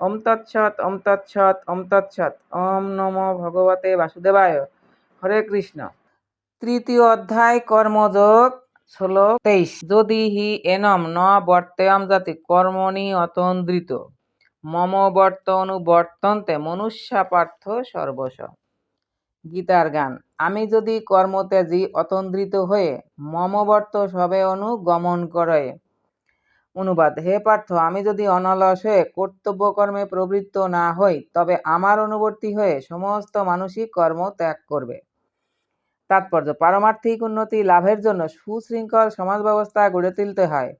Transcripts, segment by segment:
ওম তৎসৎ ওম তৎসৎ ওম তৎসৎ। ওম নমো ভগবতে বাসুদেবায়। হরে কৃষ্ণ। তৃতীয় অধ্যায়, কর্মযোগ শ্লোক তেইশ। যদি হি এনম ন বর্তেয়ম জাতি কর্মণি অতন্দ্রিত। মম বর্ত অনুবর্তন্তে মনুষ্যা পার্থ সর্বস্ব গীতার গান। আমি যদি কর্মত্যাজি অতন্দ্রিত হয়ে মমবর্ত সবে অনুগমন করে অনুবাদ, হে পার্থ, আমি যদি অনলস হয়ে কর্তব্যকর্মে প্রবৃত্ত না হই, তবে আমার অনুবর্তী হয়ে সমস্ত মানুষই কর্ম ত্যাগ করবে। তাৎপর্য, পারমার্থিক উন্নতি লাভের জন্য সুশৃঙ্খল সমাজ ব্যবস্থা গড়ে তুলতে হয়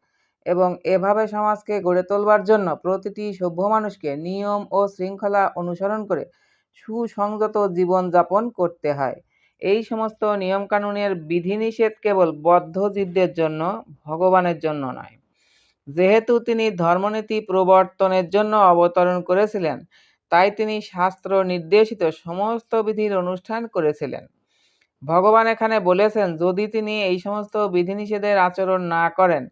এবং এভাবে সমাজকে গড়ে তোলবার জন্য প্রতিটি সভ্য মানুষকে নিয়ম ও শৃঙ্খলা অনুসরণ করে সুসংযত জীবনযাপন করতে হয়। এই সমস্ত নিয়মকানুনের বিধিনিষেধ কেবল বদ্ধ জীবদের জন্য, ভগবানের জন্য নয়। যেহেতু তিনি ধর্মনীতি প্রবর্তনের জন্য অবতরণ করেছিলেন, তাই তিনি শাস্ত্র নির্দেশিত সমস্ত বিধির অনুষ্ঠান করেছিলেন। ভগবান এখানে বলেছেন, যদি তিনি এই সমস্ত বিধিনিষেধের আচরণ না করেন,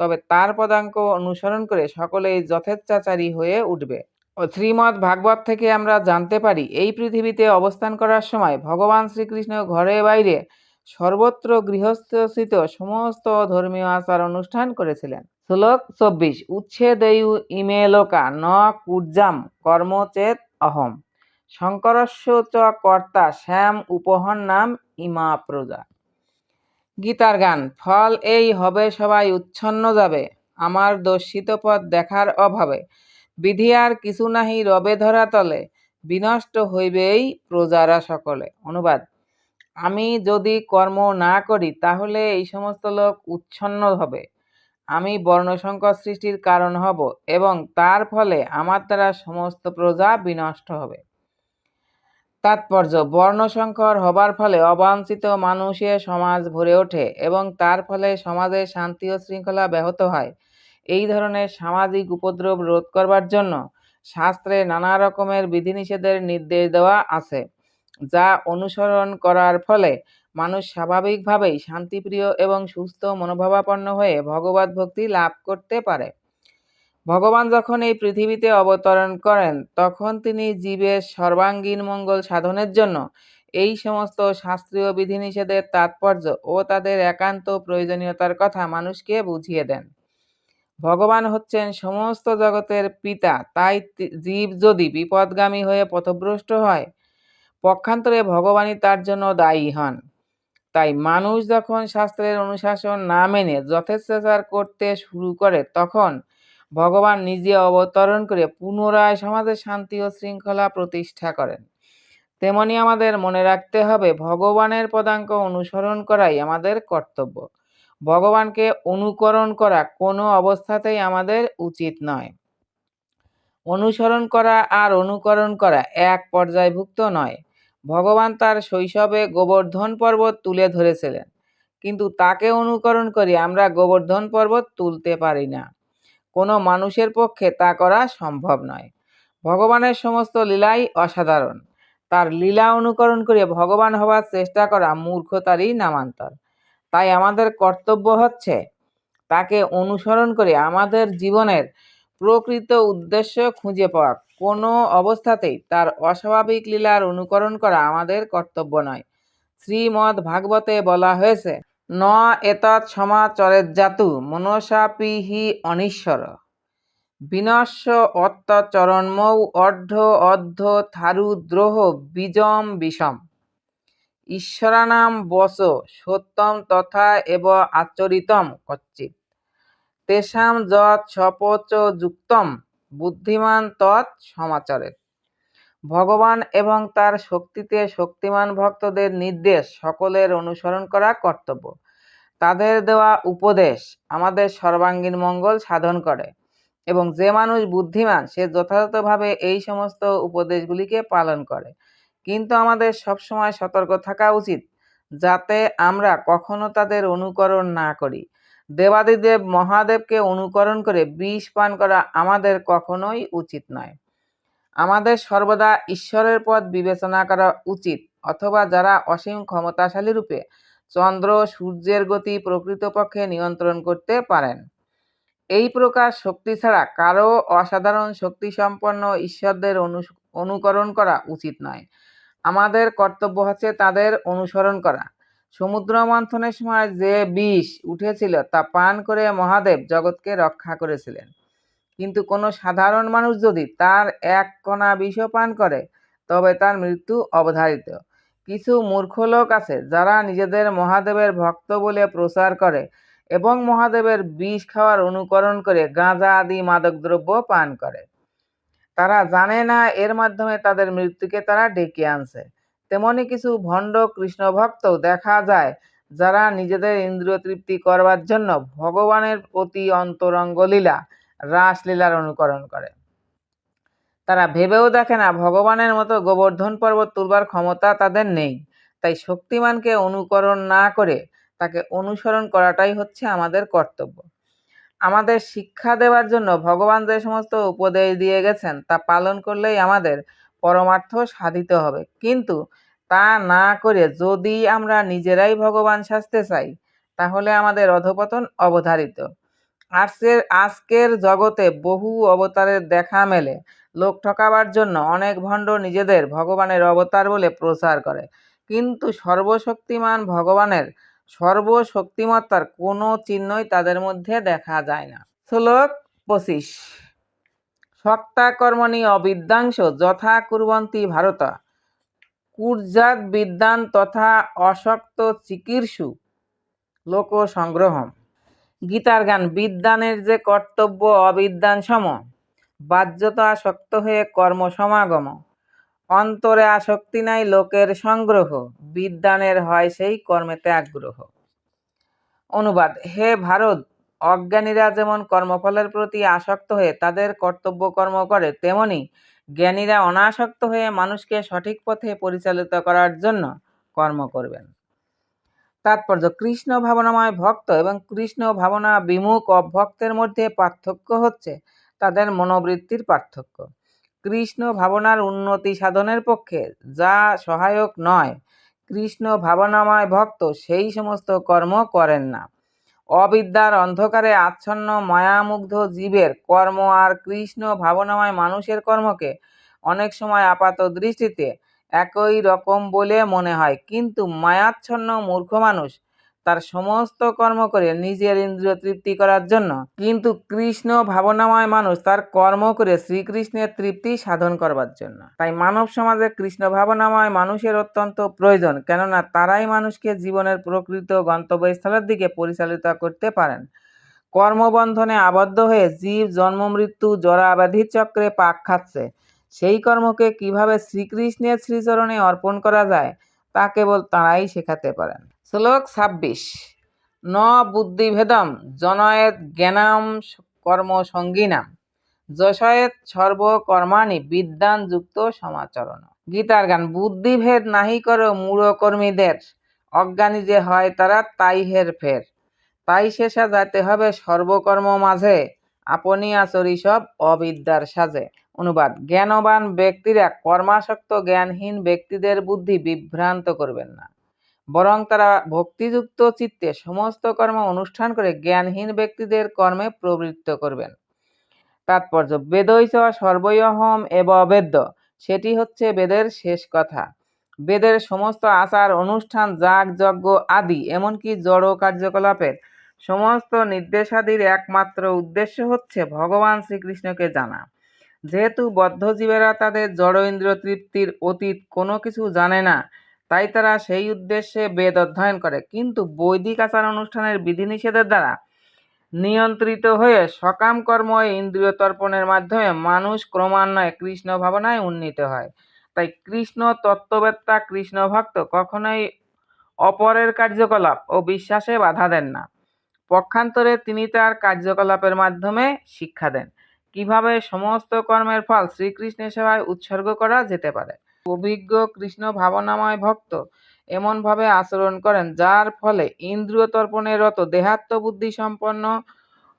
তবে তার পদাঙ্ক অনুসরণ করে সকলেই যথেচ্ছাচারী হয়ে উঠবে। শ্রীমৎ ভাগবত থেকে আমরা জানতে পারি, এই পৃথিবীতে অবস্থান করার সময় ভগবান শ্রীকৃষ্ণ ঘরে বাইরে সর্বত্র গৃহস্থিত সমস্ত ধর্মীয় আচার অনুষ্ঠান করেছিলেন। শ্লোক চব্বিশ। উচ্ছেদেয়ু ইমে লোকা ন কুর্জাম কর্মচেত অহম। শঙ্করস্য চ কর্তা শ্যাম উপহন নাম ইমা প্রজা গীতার গান, ফল এই হবে সবাই উচ্ছন্ন যাবে, আমার দর্শিত পথ দেখার অভাবে। বিধি আর কিছু নাহি রবে ধরা তলে, বিনষ্ট হইবেই প্রজারা সকলে। অনুবাদ, আমি যদি কর্ম না করি, তাহলে এই সমস্ত লোক উচ্ছন্ন হবে। আমি বর্ণসংকর সৃষ্টির কারণ হব এবং তার ফলে আমার দ্বারা সমস্ত প্রজা বিনষ্ট হবে। তাৎপর্য বর্ণসংকর হবার ফলে অবাঞ্ছিত মানুষের সমাজ ভরে ওঠে এবং তার ফলে সমাজে শান্তি ও শৃঙ্খলা ব্যাহত হয়। এই ধরনের সামাজিক উপদ্রব রোধ করবার জন্য শাস্ত্রে নানা রকমের বিধিনিষেধের নির্দেশ দেওয়া আছে, যা অনুসরণ করার ফলে মানুষ স্বাভাবিকভাবেই শান্তিপ্রিয় এবং সুস্থ মনোভাবাপন্ন হয়ে ভগবত ভক্তি লাভ করতে পারে। ভগবান যখন এই পৃথিবীতে অবতরণ করেন, তখন তিনি জীবের সর্বাঙ্গীন মঙ্গল সাধনের জন্য এই সমস্ত শাস্ত্রীয় বিধিনিষেধের তাৎপর্য ও তাদের একান্ত প্রয়োজনীয়তার কথা মানুষকে বুঝিয়ে দেন। ভগবান হচ্ছেন সমস্ত জগতের পিতা, তাই জীব যদি বিপদগামী হয়ে পথভ্রষ্ট হয়, পক্ষান্তরে ভগবানই তার জন্য দায়ী হন। তাই মানুষ যখন শাস্ত্রের অনুশাসন না মেনে যথেচ্ছাচার করতে শুরু করে, তখন ভগবান নিজে অবতরণ করে পুনরায় সমাজে শান্তি ও শৃঙ্খলা প্রতিষ্ঠা করেন। তেমনি আমাদের মনে রাখতে হবে, ভগবানের পদাঙ্ক অনুসরণ করাই আমাদের কর্তব্য। ভগবানকে অনুকরণ করা কোনো অবস্থাতেই আমাদের উচিত নয়। অনুসরণ করা আর অনুকরণ করা এক পর্যায়ভুক্ত নয়। ভগবান তার শৈশবে গোবর্ধন পর্বত তুলে ধরেছিলেন। কিন্তু তাকে অনুকরণ করে আমরা গোবর্ধন পর্বত তুলতে পারি না। কোনো মানুষের পক্ষে তা করা সম্ভব নয়। ভগবানের সমস্ত লীলাই অসাধারণ। তার লীলা অনুকরণ করে ভগবান হবার চেষ্টা করা মূর্খতারই নামান্তর। তাই আমাদের কর্তব্য হচ্ছে তাকে অনুসরণ করে আমাদের জীবনের প্রকৃত উদ্দেশ্য খুঁজে পাওয়া। কোনো অবস্থাতেই তার অস্বাভাবিক লীলার অনুকরণ করা আমাদের কর্তব্য নয়। শ্রীমদ ভাগবতে বলা হয়েছে, ন এতৎ সমাচরেজ্জাতু মনসাপিহি অনিশ্বর। বিনশ্য অত্তচরণমৌ অর্ধ অর্ধ থারুদ্রোহ বীজম বিষম। ঈশ্বরানাম বস সত্যম তথা এব আচরিতম কচ্চিৎ। তেষাম যৎ সপচ যুক্তম, বুদ্ধিমান তৎ সমাচারে ভগবান এবং তার শক্তিতে শক্তিমান ভক্তদের নির্দেশ সকলের অনুসরণ করা কর্তব্য। তাদের দেওয়া উপদেশ আমাদের সর্বাঙ্গীন মঙ্গল সাধন করে এবং যে মানুষ বুদ্ধিমান, সে যথাযথভাবে এই সমস্ত উপদেশগুলিকে পালন করে। কিন্তু আমাদের সবসময় সতর্ক থাকা উচিত যাতে আমরা কখনো তাদের অনুকরণ না করি। দেবাদিদেব মহাদেবকে অনুকরণ করে বিষ পান করা আমাদের কখনোই উচিত নয়। আমাদের সর্বদা ঈশ্বরের পথ বিবেচনা করা উচিত, অথবা যারা অসীম ক্ষমতাশালী রূপে চন্দ্র, সূর্যের গতি প্রকৃতপক্ষে নিয়ন্ত্রণ করতে পারেন। এই প্রকার শক্তি ছাড়া কারও অসাধারণ শক্তিসম্পন্ন ঈশ্বরদের অনু- অনুকরণ করা উচিত নয়। আমাদের কর্তব্য হচ্ছে তাদের অনুসরণ করা। সমুদ্র মন্থনের সময় যে বিষ উঠেছিল তা পান করে মহাদেব জগৎকে রক্ষা করেছিলেন। কিন্তু কোনো সাধারণ মানুষ যদি তার এক কণা বিষও পান করে, তবে তার মৃত্যু অবধারিত। কিছু মূর্খ লোক আছে যারা নিজেদের মহাদেবের ভক্ত বলে প্রচার করে এবং মহাদেবের বিষ খাওয়ার অনুকরণ করে গাঁজা আদি মাদকদ্রব্য পান করে। তারা জানে না এর মাধ্যমে তাদের মৃত্যুকে তারা ডেকে আনছে। তেমনি কিছু ভণ্ড কৃষ্ণ ভক্তও দেখা যায়, যারা নিজেদের ইন্দ্রিয় তৃপ্তি করবার জন্য ভগবানের প্রতি অন্তরঙ্গ লীলা রাসলীলার অনুকরণ করে। তারা ভেবেও দেখে না, ভগবানের মতো গোবর্ধন পর্বত তুলবার ক্ষমতা তাদের নেই। তাই শক্তিমানকে অনুকরণ না করে তাকে অনুসরণ করাটাই হচ্ছে আমাদের কর্তব্য। আমাদের শিক্ষা দেওয়ার জন্য ভগবান যে সমস্ত উপদেশ দিয়ে গেছেন, তা পালন করলেই আমাদের পরমার্থ সাধিত হবে। কিন্তু তা না করে যদি আমরা নিজেরাই ভগবান সাজতে চাই, তাহলে আমাদের অধপতন অবধারিত। আজকের আজকের জগতে বহু অবতারের দেখা মেলে। লোক ঠকাবার জন্য অনেক ভণ্ড নিজেদের ভগবানের অবতার বলে প্রচার করে। কিন্তু সর্বশক্তিমান ভগবানের সর্বশক্তিমত্তার কোনো চিহ্নই তাদের মধ্যে দেখা যায় না। শ্লোক পঁচিশ। সত্তা কর্মণি অবিদ্যাংশ যথা কুর্বন্তি ভারত। কুর্জাত বিদ্যান তথা অশক্ত চিকীর্ষু লোক সংগ্রহম গীতার গান, বিদ্যানের যে কর্তব্য অবিদ্যান সম বাহ্যত আসক্ত হয়ে কর্ম সমাগম। অন্তরে আসক্তি নাই লোকের সংগ্রহ, বিদ্যানের হয় সেই কর্মেতে আগ্রহ। অনুবাদ, হে ভারত অজ্ঞানীরা যেমন কর্মফলের প্রতি আসক্ত হয়ে তাদের কর্তব্য কর্ম করে, তেমনি জ্ঞানীরা অনাসক্ত হয়ে মানুষকে সঠিক পথে পরিচালিত করার জন্য কর্ম করবেন। তাৎপর্য, কৃষ্ণ ভাবনাময় ভক্ত এবং কৃষ্ণ ভাবনা বিমুখ অভক্তের মধ্যে পার্থক্য হচ্ছে তাদের মনোবৃত্তির পার্থক্য। কৃষ্ণ ভাবনার উন্নতি সাধনের পক্ষে যা সহায়ক নয়, কৃষ্ণ ভাবনাময় ভক্ত সেই সমস্ত কর্ম করেন না। অবিদ্যার অন্ধকারে আচ্ছন্ন মায়ামুগ্ধ জীবের কর্ম আর কৃষ্ণ ভাবনাময় মানুষের কর্মকে অনেক সময় আপাত দৃষ্টিতে একই রকম বলে মনে হয়। কিন্তু মায়াচ্ছন্ন মূর্খ মানুষ তার সমস্ত কর্ম করে নিজের ইন্দ্রিয় তৃপ্তি করার জন্য। কিন্তু কৃষ্ণ ভাবনাময় মানুষ তার কর্ম করে শ্রীকৃষ্ণের তৃপ্তি সাধন করবার জন্য। তাই মানব সমাজে কৃষ্ণ ভাবনাময় মানুষের অত্যন্ত প্রয়োজন, কেননা তারাই মানুষকে জীবনের প্রকৃত গন্তব্যস্থলের দিকে পরিচালিত করতে পারেন। কর্মবন্ধনে আবদ্ধ হয়ে জীব, জন্ম, মৃত্যু, জরা ব্যাধির চক্রে পাক খাচ্ছে। সেই কর্মকে কীভাবে শ্রীকৃষ্ণের শ্রীচরণে অর্পণ করা যায়, তা কেবল তাঁরাই শেখাতে পারেন। শ্লোক ছাব্বিশ। ন বুদ্ধিভেদম জনয়েত জ্ঞানাম কর্মসঙ্গিনাম যশয়েত সর্বকর্মাণি বিদ্যান যুক্ত সমাচরণ। গীতার গান, বুদ্ধিভেদ নাহি করো মূঢ়কর্মীদের। অজ্ঞানী যে হয় তারা তাই হের ফের। তাই শেষা যাইতে হবে সর্বকর্ম মাঝে। আপনি আচরি সব অবিদ্যার সাজে। অনুবাদ, জ্ঞানবান ব্যক্তিরা কর্মাসক্ত জ্ঞানহীন ব্যক্তিদের বুদ্ধি বিভ্রান্ত করবেন না। বরং তারা ভক্তিযুক্ত চিত্তে সমস্ত কর্ম অনুষ্ঠান করে জ্ঞানহীন ব্যক্তিদের কর্মে প্রবৃত্ত করবেন। তাৎপর্য বেদৈচ সর্বয়হম এব বেদ্য। সেটি হচ্ছে বেদের শেষ কথা। বেদের সমস্ত আচার, অনুষ্ঠান, যাগ, যজ্ঞ আদি, এমনকি জড় কার্যকলাপের সমস্ত নির্দেশাদির একমাত্র উদ্দেশ্য হচ্ছে ভগবান শ্রীকৃষ্ণকে জানা। যেহেতু বদ্ধজীবেরা তাদের জড় ইন্দ্রিয় তৃপ্তির অতীত কোনো কিছু জানে না তাই তারা সেই উদ্দেশ্যে বেদ অধ্যয়ন করে। কিন্তু বৈদিক আচার অনুষ্ঠানের বিধিনিষেধের দ্বারা নিয়ন্ত্রিত হয়ে সকাম কর্ম ইন্দ্রিয় তর্পণের মাধ্যমে মানুষ ক্রমান্বয়ে কৃষ্ণ ভাবনায় উন্নীত হয়। তাই কৃষ্ণ তত্ত্ববেত্তা, কৃষ্ণ ভক্ত কখনোই অপরের কার্যকলাপ ও বিশ্বাসে বাধা দেন না। পক্ষান্তরে তিনি তার কার্যকলাপের মাধ্যমে শিক্ষা দেন। কীভাবে সমস্ত কর্মের ফল শ্রীকৃষ্ণের সেবায় উৎসর্গ করা যেতে পারে? অভিজ্ঞ কৃষ্ণ ভাবনাময় ভক্ত এমনভাবে আচরণ করেন, যার ফলে ইন্দ্রিয় তর্পণে রত দেহাত্মবুদ্ধি সম্পন্ন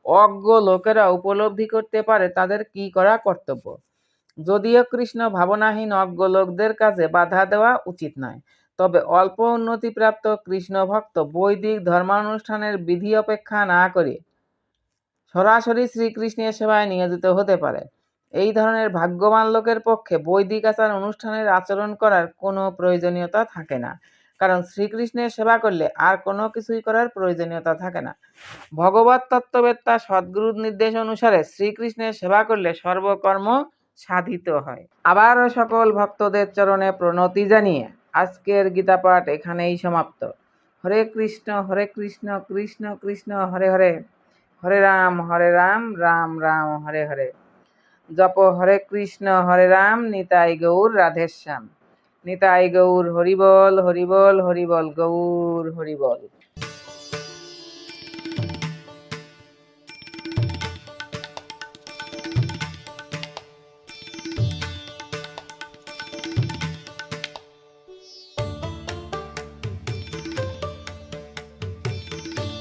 অজ্ঞ লোকেরা উপলব্ধি করতে পারে তাদের কি করা কর্তব্য। যদিও কৃষ্ণ ভাবনাহীন অজ্ঞ লোকদের কাছে বাধা দেওয়া উচিত নয়, তবে অল্প উন্নতিপ্রাপ্ত কৃষ্ণ ভক্ত বৈদিক ধর্মানুষ্ঠানের বিধি অপেক্ষা না করে সরাসরি শ্রীকৃষ্ণের সেবায় নিয়োজিত হতে পারে। এই ধরনের ভাগ্যবান লোকের পক্ষে বৈদিক আচার অনুষ্ঠানের আচরণ করার কোনো প্রয়োজনীয়তা থাকে না। কারণ শ্রীকৃষ্ণের সেবা করলে আর কোনো কিছুই করার প্রয়োজনীয়তা থাকে না। ভগবত তত্ত্ববেত্তা সদ্গুরুর নির্দেশ অনুসারে শ্রীকৃষ্ণের সেবা করলে সর্বকর্ম সাধিত হয়। আবারও সকল ভক্তদের চরণে প্রণতি জানিয়ে আজকের গীতাপাঠ এখানেই সমাপ্ত। হরে কৃষ্ণ হরে কৃষ্ণ কৃষ্ণ কৃষ্ণ, হরে হরে। হরে রাম হরে রাম রাম রাম, হরে হরে। জপ হরে কৃষ্ণ, হরে রাম, নিতাই গৌর রাধেশ্যাম নিতাই গৌর, হরিবল হরিবল হরিবল গৌর, হরিবল।